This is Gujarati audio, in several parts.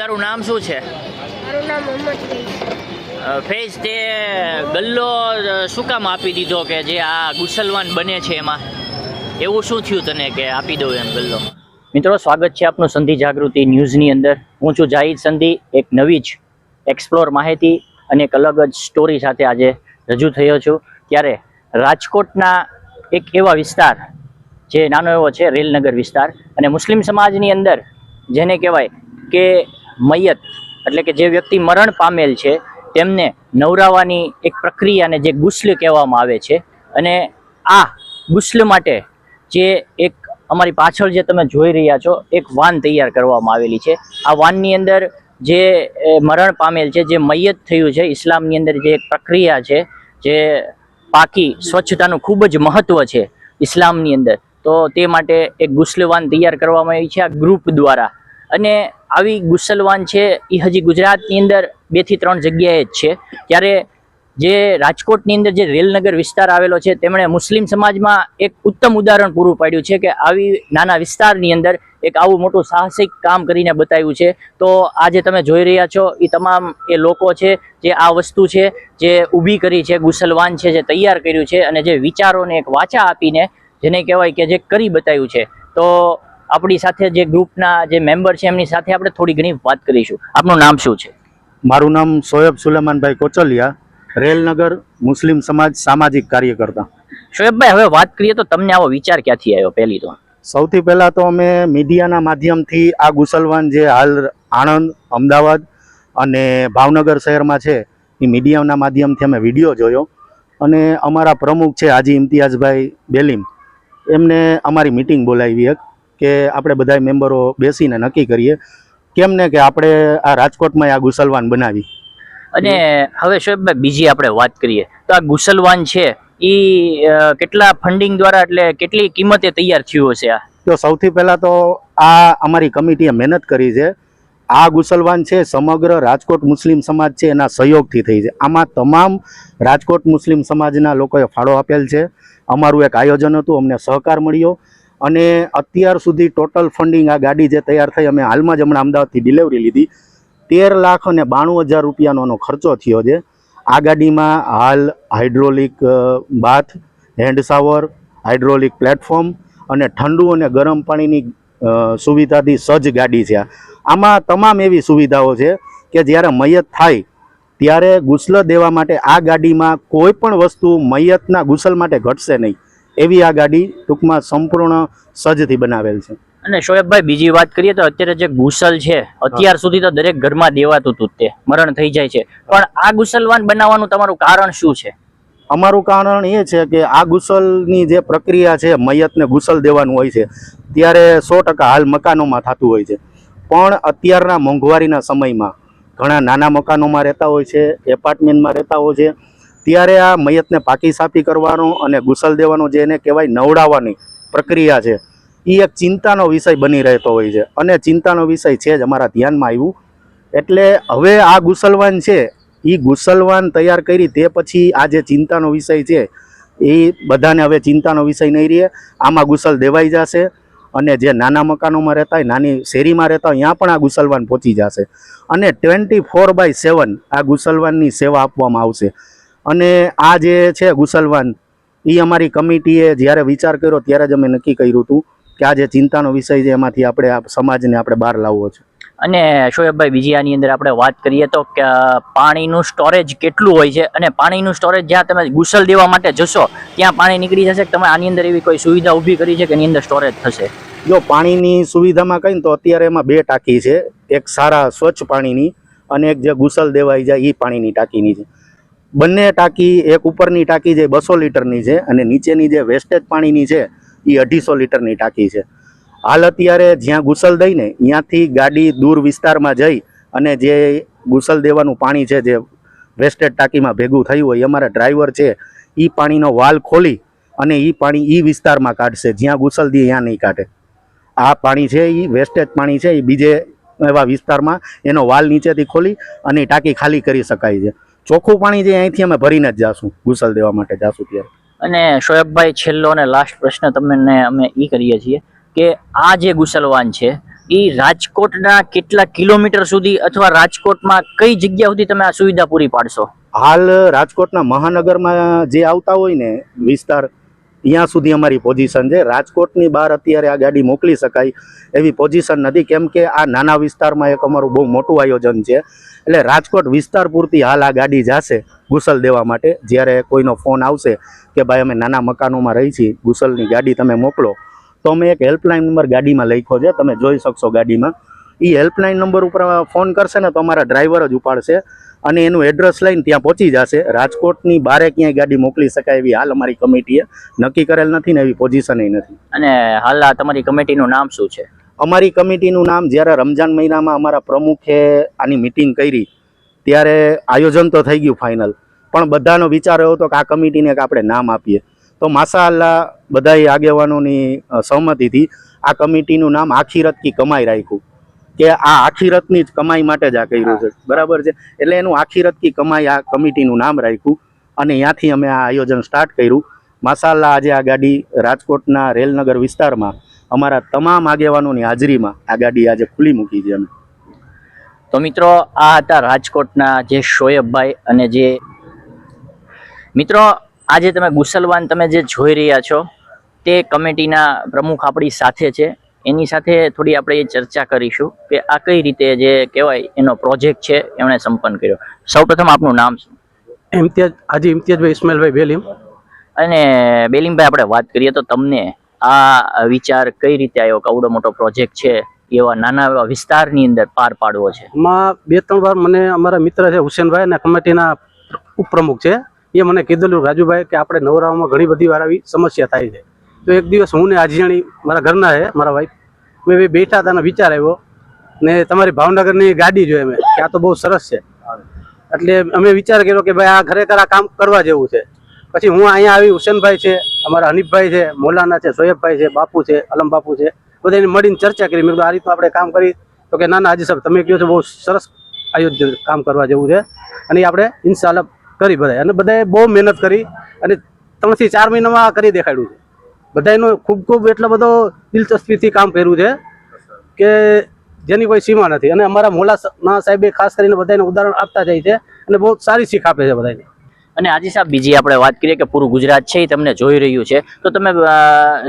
તારું નામ શું છે? મારું નામ મોહમ્મદ ફૈઝ. તે ગલ્લો શું કામ આપી દીધો કે જે આ ગુસલવાન બને છે એમાં? એવું શું થયું તને કે આપી દઉં એમ ગલ્લો? મિત્રો સ્વાગત છે આપનું સંધિ જાગૃતિ ન્યૂઝની અંદર. હું છું જાહિદ સંધિ એક નવી જ એક્સપ્લોર માહિતી અને એક અલગ જ સ્ટોરી સાથે આજે રજૂ થયો છું. ત્યારે રાજકોટના એક એવા વિસ્તાર જે નાનો એવો છે રેલનગર વિસ્તાર અને મુસ્લિમ સમાજની અંદર જેને કહેવાય કે મૈયત, એટલે કે જે વ્યક્તિ મરણ પામેલ છે, તેમને નવરાવાની એક પ્રક્રિયાને જે ગુસ્લ કહેવામાં આવે છે. અને આ ગુસ્લ માટે જે એક અમારી પાછળ જે તમે જોઈ રહ્યા છો, એક વાન તૈયાર કરવામાં આવેલી છે. આ વાનની અંદર જે મરણ પામેલ છે, જે મૈયત થયું છે, ઇસ્લામની અંદર જે એક પ્રક્રિયા છે, જે પાકી સ્વચ્છતાનું ખૂબ જ મહત્વ છે, ઇસ્લામની અંદર. તો તે માટે એક ગુસ્લવાન તૈયાર કરવામાં આવી છે આ ગ્રુપ દ્વારા. અને આવી ગુસલવાન છે એ હજી ગુજરાતની અંદર બેથી ત્રણ જગ્યાએ જ છે. ત્યારે જે રાજકોટની અંદર જે રેલનગર વિસ્તાર આવેલો છે, તેમણે મુસ્લિમ સમાજમાં એક ઉત્તમ ઉદાહરણ પૂરું પાડ્યું છે કે આવી નાના વિસ્તારની અંદર એક આવું મોટું સાહસિક કામ કરીને બતાવ્યું છે. તો આજે તમે જોઈ રહ્યા છો, એ તમામ એ લોકો છે, જે આ વસ્તુ છે, જે ઊભી કરી છે ગુસલવાન છે, જે તૈયાર કર્યું છે અને જે વિચારોને એક વાચા આપીને જેને કહેવાય કે જે કરી બતાવ્યું છે. તો આપણી સાથે જે ગ્રુપના જે મેમ્બર છે એમની સાથે આપણે થોડી ઘણી વાત કરીશું. આપનું નામ શું છે? મારું નામ સોયબ સુલેમાનભાઈ કોચલિયા રેલનગર મુસ્લિમ સમાજ સામાજિક કાર્યકર્તા. શોએબભાઈ હવે વાત કરીએ તો તમને આવો વિચાર ક્યાંથી આવ્યો પહેલી તો? સૌથી પહેલાં તો અમે મીડિયાના માધ્યમથી આ ગુસલવાન જે હાલ આણંદ અમદાવાદ અને ભાવનગર શહેરમાં છે એ મીડિયાના માધ્યમથી અમે વીડિયો જોયો. અને અમારા પ્રમુખ છે હાજી ઇમ્તિયાઝભાઈ બેલીમ. એમને અમારી મિટિંગ બોલાવી એક. કે આપણે બધા મેમ્બરો બેસીને નક્કી કરીએ. કેમ ને કે આપણે આ રાજકોટમાં આ ગુસલવાન બનાવી. અને હવે શોએબભાઈ બીજી આપણે વાત કરીએ. તો આ ગુસલવાન છે એ કેટલા ફંડિંગ દ્વારા એટલે કેટલી કિંમતે તૈયાર થયું હશે આ? તો સૌથી પહેલાં તો આ અમારી કમિટીએ મહેનત કરી છે. આ ગુસલવાન છે સમગ્ર રાજકોટ મુસ્લિમ સમાજ છે એના સહયોગથી થઈ છે. આમાં તમામ રાજકોટ મુસ્લિમ સમાજના લોકોએ ફાળો આપેલ છે. અમારું એક આયોજન હતું અમને સહકાર મળ્યો. અને અત્યાર સુધી ટોટલ ફંડિંગ આ ગાડી જે તૈયાર થઈ, અમે હાલમાં જ હમણાં અમદાવાદથી ડિલિવરી લીધી. તેર લાખ અને બાણું હજાર રૂપિયાનો ખર્ચો થયો છે. આ ગાડીમાં હાલ hydraulic bath hand shower hydraulic platform અને ઠંડુ અને ગરમ પાણીની સુવિધાથી સજ્જ ગાડી છે આમાં તમામ એવી સુવિધાઓ છે કે જ્યારે મૈયત થાય, ત્યારે ગુસલ દેવા માટે આ ગાડીમાં કોઈ પણ વસ્તુ મૈયતના ગુસલ માટે ઘટશે નહીં. એવી આ ગાડી ટૂંકમાં સંપૂર્ણ સજ્જથી બનાવેલ છે. અને શોએબભાઈ બીજી વાત કરીએ તો અત્યારે જે ગુસલ છે અત્યાર સુધી તો દરેક ઘરમાં દેવાતું હતું તે મરણ થઈ જાય છે. પણ આ ગુસલવાન બનાવવાનું તમારું કારણ શું છે? અમારું કારણ એ છે કે આ ગુસલની જે પ્રક્રિયા છે મૈયતને ગુસલ દેવાનું હોય છે ત્યારે સો ટકા હાલ મકાનોમાં થતું હોય છે. પણ અત્યારના મોંઘવારીના સમયમાં ઘણા નાના મકાનોમાં રહેતા હોય છે એપાર્ટમેન્ટમાં રહેતા હોય છે ત્યારે આ મૈયતને પાકી સાફી કરવાનો અને ગુસલ દેવાનો જે એને કહેવાય નવડાવવાની પ્રક્રિયા છે એ એક ચિંતાનો વિષય બની રહેતો હોય છે. અને ચિંતાનો વિષય છે જ અમારા ધ્યાનમાં આવ્યું. એટલે હવે આ ગુસલવાન છે એ ગુસલવાન તૈયાર કરી તે પછી આ જે ચિંતાનો વિષય છે એ બધાને હવે ચિંતાનો વિષય નહીં રહે. આમાં ગુસલ દેવાઈ જશે અને જે નાના મકાનોમાં રહેતા હોય, નાની શેરીમાં રહેતા હોય, ત્યાં પણ આ ગુસલવાન પહોંચી જશે. અને ટ્વેન્ટી ફોર બાય સેવન આ ગુસલવાનની સેવા આપવામાં આવશે. અને આ જે છે ગુસલવાન એ અમારી કમિટીએ જ્યારે વિચાર કર્યો ત્યારે જ અમે નક્કી કર્યું હતું કે આ જે ચિંતાનો વિષય છે એમાંથી આપણે આ સમાજને આપણે બહાર લાવવો છે. અને શોએબભાઈ બીજી આની અંદર આપણે વાત કરીએ તો કે પાણીનું સ્ટોરેજ કેટલું હોય છે અને પાણીનું સ્ટોરેજ જ્યાં તમે ગુસલ દેવા માટે જશો ત્યાં પાણી નીકળી જશે? કે તમે આની અંદર એવી કોઈ સુવિધા ઊભી કરી છે કે એની અંદર સ્ટોરેજ થશે? જો પાણીની સુવિધામાં કહીએ ને તો અત્યારે એમાં બે ટાંકી છે એક સારા સ્વચ્છ પાણીની અને એક જે ગુસલ દેવાઈ જાય એ પાણીની ટાંકીની છે. બંને ટાંકી, એક ઉપરની ટાંકી જે બસો લીટરની છે અને નીચેની જે વેસ્ટેજ પાણીની છે એ અઢીસો લીટરની ટાંકી છે. હાલ અત્યારે જ્યાં ગુસલ દઈને ત્યાંથી ગાડી દૂર વિસ્તારમાં જઈ અને જે ગુસલ દેવાનું પાણી છે, જે વેસ્ટેજ ટાંકીમાં ભેગું થયું હોય, અમારા ડ્રાઈવર છે એ પાણીનો વાલ ખોલી અને એ પાણી એ વિસ્તારમાં કાઢશે, જ્યાં ગુસલ દે ત્યાં નહીં કાઢે. આ પાણી છે એ વેસ્ટેજ પાણી છે એ બીજે એવા વિસ્તારમાં એનો વાલ નીચેથી ખોલી અને ટાંકી ખાલી કરી શકાય છે. ચોખ્ખું પાણી જે અહીંથી અમે ભરીને જ જાશું ગુસલ દેવા માટે જાશું ત્યારે. અને શોએબભાઈ છેલ્લો અને લાસ્ટ પ્રશ્ન તમને અમે એ કરીએ છીએ કે આ જે ગુસલવાન છે એ રાજકોટના કેટલા કિલોમીટર સુધી અથવા રાજકોટમાં કઈ જગ્યા સુધી તમે આ સુવિધા પૂરી પાડશો? હાલ રાજકોટના મહાનગરમાં જે આવતા હોય ને વિસ્તાર ત્યાં સુધી અમારી પોઝિશન છે. રાજકોટની બહાર અત્યારે આ ગાડી મોકલી શકાય એવી પોઝિશન નથી. કેમ કે આ નાના વિસ્તારમાં એક અમારું બહુ મોટું આયોજન છે. એટલે રાજકોટ વિસ્તાર પૂરતી હાલ આ ગાડી જશે ગુસલ દેવા માટે. જ્યારે કોઈનો ફોન આવશે કે ભાઈ અમે નાના મકાનોમાં રહી છીએ, ગુસલની ગાડી તમે મોકલો, તો અમે એક હેલ્પલાઇન નંબર ગાડીમાં લખ્યો છે. તમે જોઈ શકશો ગાડીમાં. એ હેલ્પલાઇન નંબર ઉપર ફોન કરશે ને તો અમારા ડ્રાઈવર જ ઉપાડશે અને એનું એડ્રેસ લઈને ત્યાં પહોંચી જશે. રાજકોટની બારે ક્યાંય ગાડી મોકલી શકાય એવી હાલ અમારી કમિટીએ નક્કી કરેલ નથી ને એવી પોઝિશન નથી. અને હાલ આ તમારી કમિટીનું નામ શું છે? અમારી કમિટીનું નામ જ્યારે રમજાન મહિનામાં અમારા પ્રમુખે આની મિટિંગ કરી, ત્યારે આયોજન તો થઈ ગયું ફાઇનલ પણ બધાનો વિચાર એવો હતો કે આ કમિટીને એક આપણે નામ આપીએ. તો માસા અલ્લાહ બધાય આગેવાનોની સહમતિથી આ કમિટીનું નામ આખીરત કી કમાઈ રાખ્યું. કે આ આખીરતની જ કમાઈ માટે જ આ કર્યું છે. બરાબર છે? એટલે એનું આખીરત કી કમાઈ આ કમિટીનું નામ રાખ્યું અને ત્યાંથી અમે આ આયોજન સ્ટાર્ટ કર્યું. માસાલ્લા આજે આ ગાડી રાજકોટના રેલનગર વિસ્તારમાં અમારા તમામ આગેવાનોની હાજરીમાં આ ગાડી આજે ખુલ્લી મૂકી છે અમે. તો મિત્રો આ હતા રાજકોટના જે શોએબભાઈ અને જે મિત્રો આજે તમે ગુસલવાન તમે જે જોઈ રહ્યા છો તે કમિટીના પ્રમુખ આપણી સાથે છે. એની સાથે થોડી આપણે એ ચર્ચા કરીશું કે આ કઈ રીતે જે કહેવાય એનો પ્રોજેક્ટ છે એમણે સંપન્ન કર્યો. સૌપ્રથમ આપનું નામ શું? ઇમ્તિયાજ હાજી ઇમ્તિયાજભાઈ ઇસ્માઇલભાઈ બેલીમ. અને બેલીમભાઈ આપણે વાત કરીએ તો તમને આ વિચાર કઈ રીતે આવ્યો કવડો મોટો પ્રોજેક્ટ છે એવા નાના એવા વિસ્તારની અંદર પાર પાડવો છે? એમાં બે ત્રણ વાર મને અમારા મિત્ર છે હુસેનભાઈ અને કમિટીના ઉપપ્રમુખ છે, એ મને કીધેલું, રાજુભાઈ, કે આપણે નવરાઓમાં ઘણી બધી વાર આવી સમસ્યા થાય છે. તો એક દિવસ હું ને આજીણી મારા ઘરના છે, મારા વાઈફ મેં બેઠા હતા વિચાર આવ્યો ને તમારી ભાવનગરની ગાડી જોઈએ મેં કે આ તો બહુ સરસ છે. એટલે અમે વિચાર કર્યો કે ભાઈ આ ખરેખર આ કામ કરવા જેવું છે. પછી હું અહીંયા આવી, હુસેનભાઈ છે, અમારા હનીફભાઈ છે, મોલાના છે સોએબભાઈ છે, બાપુ છે, અલમ બાપુ છે, બધાને મળીને ચર્ચા કરી. મેં કીધું, આ રીતનું આપણે કામ કરી. તો કે, ના ના, હાજી સાહેબ, તમે કહો છો બહુ સરસ આયોજન કામ કરવા જેવું છે. અને આપણે ઇન્શાલ્લાહ કરી બધાએ. અને બધાએ બહુ મહેનત કરી અને ત્રણથી ચાર મહિનામાં કરી દેખાડ્યું છે. બધાનું ખૂબ ખૂબ એટલો બધો દિલચસ્પીથી કામ કર્યું છે કે જેની કોઈ સીમા નથી. અને અમારા મોલા સાહેબે ખાસ કરીને બધાને ઉદાહરણ આપતા જાય છે અને બહુ સારી શીખ આપે છે બધાને અને આજે સાહેબ બીજી આપણે વાત કરીએ કે પૂરું ગુજરાત છે એ તમને જોઈ રહ્યું છે. તો તમે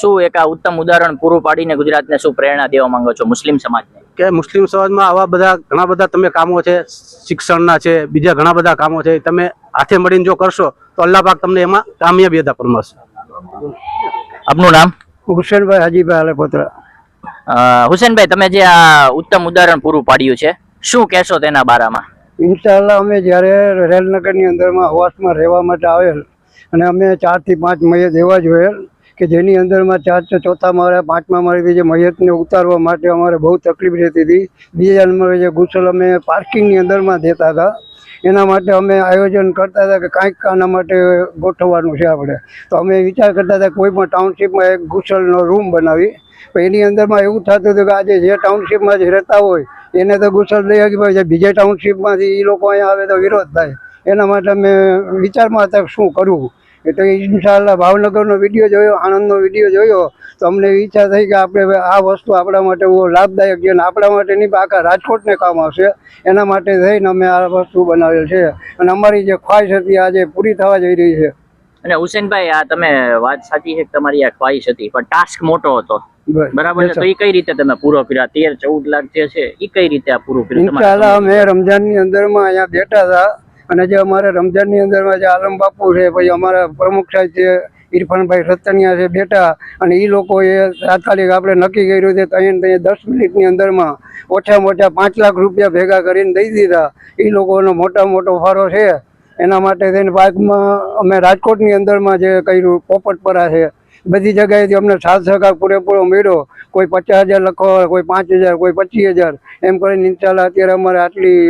શું એક આ ઉત્તમ ઉદાહરણ પૂરું પાડીને ગુજરાતને શું પ્રેરણા દેવા માંગો છો મુસ્લિમ સમાજને? કે મુસ્લિમ સમાજમાં આવા બધા ઘણા બધા તમે કામો છે શિક્ષણના છે બીજા ઘણા બધા કામો છે તમે હાથે મળીને જો કરશો તો અલ્લાહ પાક તમને એમાં કામયાબી હતા ફરમાશે આપનું નામ? હુસેનભાઈ હાજીભાઈ આલેપોત્રા. અ, હુસેનભાઈ તમે જે આ ઉત્તમ ઉદાહરણ પૂરું પાડ્યું છે શું કહેશો તેના બારામાં? ઇન્શાલ્લાહ અમે જ્યારે રેલનગરની અંદરમાં હવાસમાં રહેવા માટે આવેલ અને અમે ચારથી પાંચ મયત એવા જોયેલ કે જેની અંદરમાં ચાર ચોથા માળે, પાંચમા માળેથી જે મયતને ઉતારવા માટે અમારે બહુ તકલીફ રહેતી હતી. બીજા નંબરે જે ગુસલ અમે પાર્કિંગની અંદરમાં દેતા હતા, એના માટે અમે આયોજન કરતા હતા કે કાંઈક આના માટે ગોઠવવાનું છે આપણે. તો અમે વિચાર કરતા હતા કોઈ પણ ટાઉનશીપમાં એક ગુસલનો રૂમ બનાવી. એની અંદરમાં એવું થતું હતું કે આજે જે ટાઉનશીપમાં જ રહેતા હોય એને તો ગુસ્સા લઈ આવી જે બીજા ટાઉનશીપમાંથી એ લોકો અહીંયા આવે તો વિરોધ થાય એના માટે અમે વિચારમાં હતા શું કરવું. એટલે ઇન્શાલ્લાહ ભાવનગરનો વીડિયો જોયો, આણંદનો વીડિયો જોયો, તો અમને ઈચ્છા થઈ કે આપણે આ વસ્તુ આપણા માટે બહુ લાભદાયક છે અને આપણા માટે નહીં આખા રાજકોટને કામ આવશે. એના માટે થઈને અમે આ વસ્તુ બનાવેલ છે. અને અમારી જે ખ્વાહિશ હતી, આજે પૂરી થવા જઈ રહી છે. અને હુસેનભાઈ, આ તમે વાત સાચી છે તમારી આ ખ્વાહિશ હતી, પણ ટાસ્ક મોટો હતો. બરાબર. છે? તો એ કઈ રીતે તમે પૂરો કર્યા? તેર ચૌદ લાખ જે છે એ કઈ રીતે આ પૂરો કર્યું? અમે રમજાન અમે અંદર અંદરમાં અહીંયા બેઠા હતા. અને જે અમારે રમજાનની અંદરમાં જે આલમ બાપુ છે પછી અમારા પ્રમુખ સાહેબ છે ઇરફાનભાઈ રતનિયા છે બેઠા. અને એ લોકોએ તાત્કાલિક આપણે નક્કી કર્યું છે ત્યાં ત્યાં દસ મિનિટની અંદરમાં ઓછામાં ઓછા પાંચ લાખ રૂપિયા ભેગા કરીને દઈ દીધા. એ લોકોનો મોટા મોટો ફાળો છે. એના માટે થઈને બાદમાં અમે રાજકોટની અંદરમાં જે કર્યું પોપટપરા છે બધી જગ્યાએથી અમને સાથ સહકાર પૂરેપૂરો મળ્યો કોઈ પચાસ હજાર લખો કોઈ પાંચ હજાર કોઈ પચીસ હજાર એમ કરીને ઇન્શાલ્લાહ અત્યારે અમારે આટલી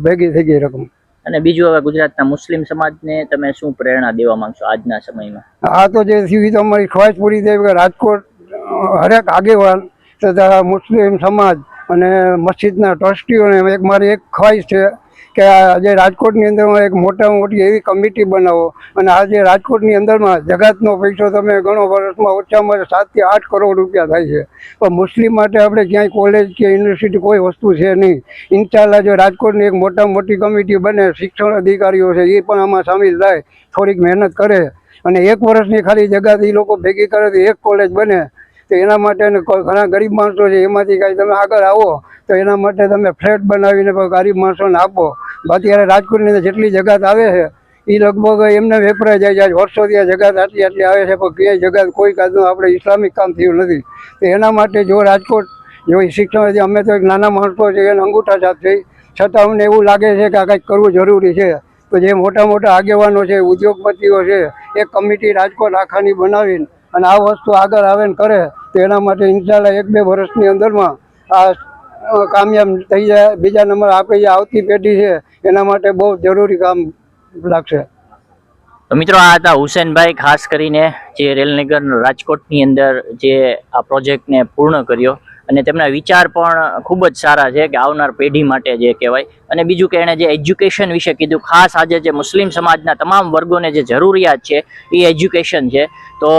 ભેગી થઈ ગઈ રકમ. અને બીજું હવે ગુજરાતના મુસ્લિમ સમાજને તમે શું પ્રેરણા દેવા માંગશો આજના સમયમાં? આ તો જે થયું તો અમારી ખ્વાહિશ પૂરી થઈ કે રાજકોટ હરેક આગેવાન તથા મુસ્લિમ સમાજ અને મસ્જિદના ટ્રસ્ટીઓને એક મારી એક ખ્વાહિશ છે કે આજે રાજકોટની અંદરમાં એક મોટામાં મોટી એવી કમિટી બનાવો. અને આજે રાજકોટની અંદરમાં જગાતનો પૈસો તમે ઘણો વર્ષમાં ઓછામાં ઓછા સાતથી આઠ કરોડ રૂપિયા થાય છે. પણ મુસ્લિમ માટે આપણે ક્યાંય કોલેજ કે યુનિવર્સિટી કોઈ વસ્તુ છે નહીં. ઇન્શાલ્લાહ જો રાજકોટની એક મોટામાં મોટી કમિટી બને, શિક્ષણ અધિકારીઓ છે, એ પણ આમાં સામેલ થાય, થોડીક મહેનત કરે. અને એક વર્ષની ખાલી જગ્યાથી એ લોકો ભેગી કરે તો એક કોલેજ બને. તો એના માટે ઘણા ગરીબ માણસો છે, એમાંથી કાંઈ તમે આગળ આવો, તો એના માટે તમે ફ્લેટ બનાવીને ગરીબ માણસોને આપો. અત્યારે રાજકોટની અંદર જેટલી જગત આવે છે એ લગભગ એમને વેપરાઈ જાય છે. વર્ષોથી આ જગત આટલી આટલી આવે છે, પણ ક્યાંય જગત કોઈ કાજનું આપણે ઇસ્લામિક કામ થયું નથી. તો એના માટે જો રાજકોટ, જો શિક્ષણ અમે તો એક નાના માણસો છે, એને અંગૂઠા છાપ છે છતાં અમને એવું લાગે છે કે આ કંઈક કરવું જરૂરી છે. તો જે મોટા મોટા આગેવાનો છે, ઉદ્યોગપતિઓ છે એ કમિટી રાજકોટ આખાની બનાવીને અને આ વસ્તુ આગળ આવે ને કરે તો એના માટે ઇન્શાલ્લાહ એક બે વર્ષની અંદરમાં આ કામયાબ થઈ જાય. બીજા નંબર આપણી આવતી પેઢી છે, એના માટે બહુ જરૂરી કામ લાગશે. તો મિત્રો, આ હતા હુસેનભાઈ, ખાસ કરીને જે રેલનગર રાજકોટની અંદર જે આ પ્રોજેક્ટને પૂર્ણ કર્યો અને તેમના વિચાર પણ ખૂબ જ સારા છે કે આવનાર પેઢી માટે જે કહેવાય. અને બીજું કે એણે જે એજ્યુકેશન વિશે કીધું, ખાસ આજે જે મુસ્લિમ સમાજના તમામ વર્ગોને જે જરૂરિયાત છે, એ એજ્યુકેશન છે. તો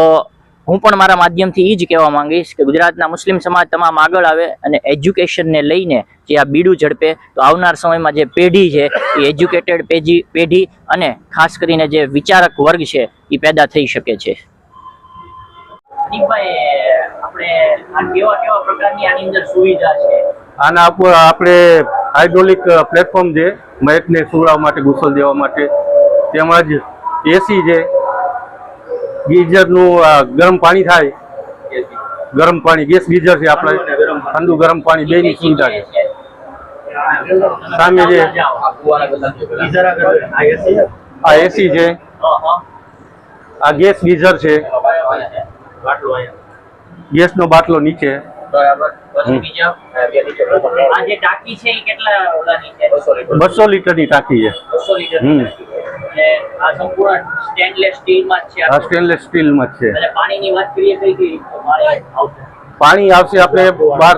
હું પણ મારા માધ્યમથી એ જ કહેવા માંગીશ કે ગુજરાતના મુસ્લિમ સમાજ તમામ આગળ આવે અને એજ્યુકેશનને લઈને જે આ બીડું ઝડપે તો આવનાર સમયમાં જે પેઢી છે એ એજ્યુકેટેડ પેઢી પેઢી અને ખાસ કરીને જે વિચારક વર્ગ છે એ પેદા થઈ શકે છે. આપણે કેવા કેવા પ્રકારની આની અંદર સુવિધા છે? આના આપણે હાઇડ્રોલિક પ્લેટફોર્મ છે મહેકને સુવડાવવા માટે ગુસલ દેવા માટે. તેમજ એસી છે ગીઝરનું ગરમ પાણી થાય. ગરમ પાણી, ગેસ ગીઝર છે આપણે. ઠંડુ ગરમ પાણી બેની સુવિધા છે. સામે જે આ એસી છે. આ ગેસ ગીઝર છે. ગેસનો બાટલો નીચે. હમ. આ જે ટાંકી છે એ કેટલા ઓલાની છે? બસો ટાંકી છે. લીટર સ્ટીલમાં જ છે આ. સ્ટેનલેસ સ્ટીલમાં જ છે. પાણી આવશે? પાણી આવશે આપણે બાર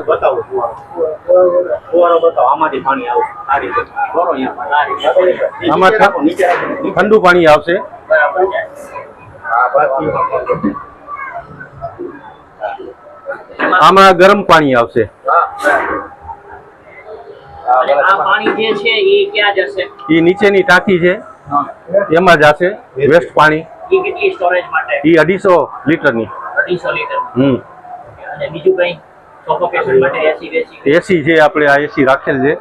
આમાં ઠંડુ પાણી આવશે. આમાં ગરમ પાણી આવશે. એ નીચેની ટાંકી છે. એમાં જશે વેસ્ટ પાણી. એ અઢીસો લીટર હમ. એસી એસી છે આપણે આ એસી રાખેલ છે.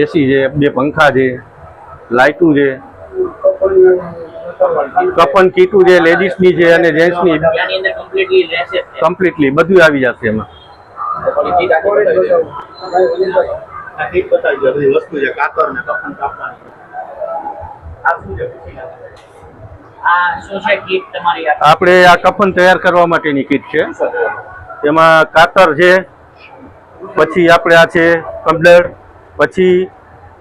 એસી છે બે પંખા છે. લાઇટું છે. કપન કીટું છે લેડીઝની છે અને જેન્ટ્સની કમ્પ્લીટલી જ બધું આવી જશે એમાં. આ શું છે કીટ તમારી આ? આપણે આ કફન તૈયાર કરવા માટેની કીટ છે. એમાં કાતર છે પછી આપણે આ છે કમ્પ્લેટ પછી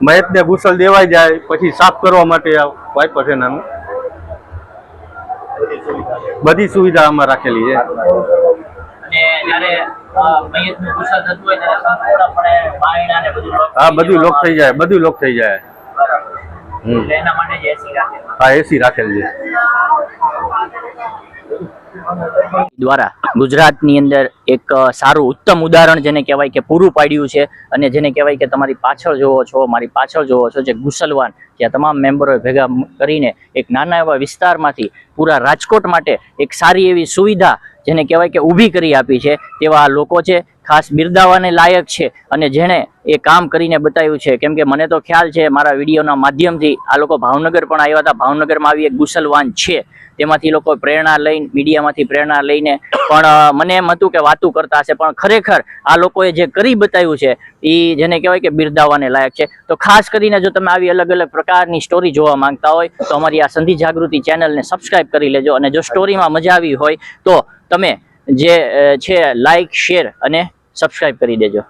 મહેતને ભૂસલ દેવાઈ જાય પછી સાફ કરવા માટે આ વાઇપર છે નાનું. બધી સુવિધા આમાં રાખેલી છે. હા બધું લોક થઈ જાય બધું લોક થઈ જાય. હા એસી રાખેલ છે. દ્વારા ગુજરાતની અંદર એક સારું ઉત્તમ ઉદાહરણ જેને કહેવાય કે પૂરું પાડ્યું છે અને જેને કહેવાય કે તમારી પાછળ જોવો છો, મારી પાછળ જોવો છો, જે ગુસલવાન જ્યાં તમામ મેમ્બરોએ ભેગા કરીને એક નાના એવા વિસ્તારમાંથી પૂરા રાજકોટ માટે એક સારી એવી સુવિધા જેને કહેવાય કે ઊભી કરી આપી છે, તેવા લોકો છે. ખાસ બિરદાવાને લાયક છે અને જેણે એ કામ કરીને બતાવ્યું છે. કેમ કે મને તો ખ્યાલ છે મારા વિડીયોના માધ્યમથી આ લોકો ભાવનગર પણ આવ્યા હતા. ભાવનગરમાં આવી એક ગુસલવાન છે. તેમાંથી લોકો પ્રેરણા લઈને, મીડિયામાંથી પ્રેરણા લઈને પણ મને એમ હતું કે વાતું કરતા હશે. પણ ખરેખર આ લોકોએ જે કરી બતાવ્યું છે એ જેને કહેવાય કે બિરદાવાને લાયક છે. તો ખાસ કરીને જો તમે આવી અલગ અલગ પ્રકારની સ્ટોરી જોવા માંગતા હોય, તો અમારી આ સંધિ જાગૃતિ ચેનલને સબસ્ક્રાઈબ કરી લેજો. અને જો સ્ટોરીમાં મજા આવી હોય, તો તમે જે છે લાઈક શેર અને સબસ્ક્રાઇબ કરી દેજો.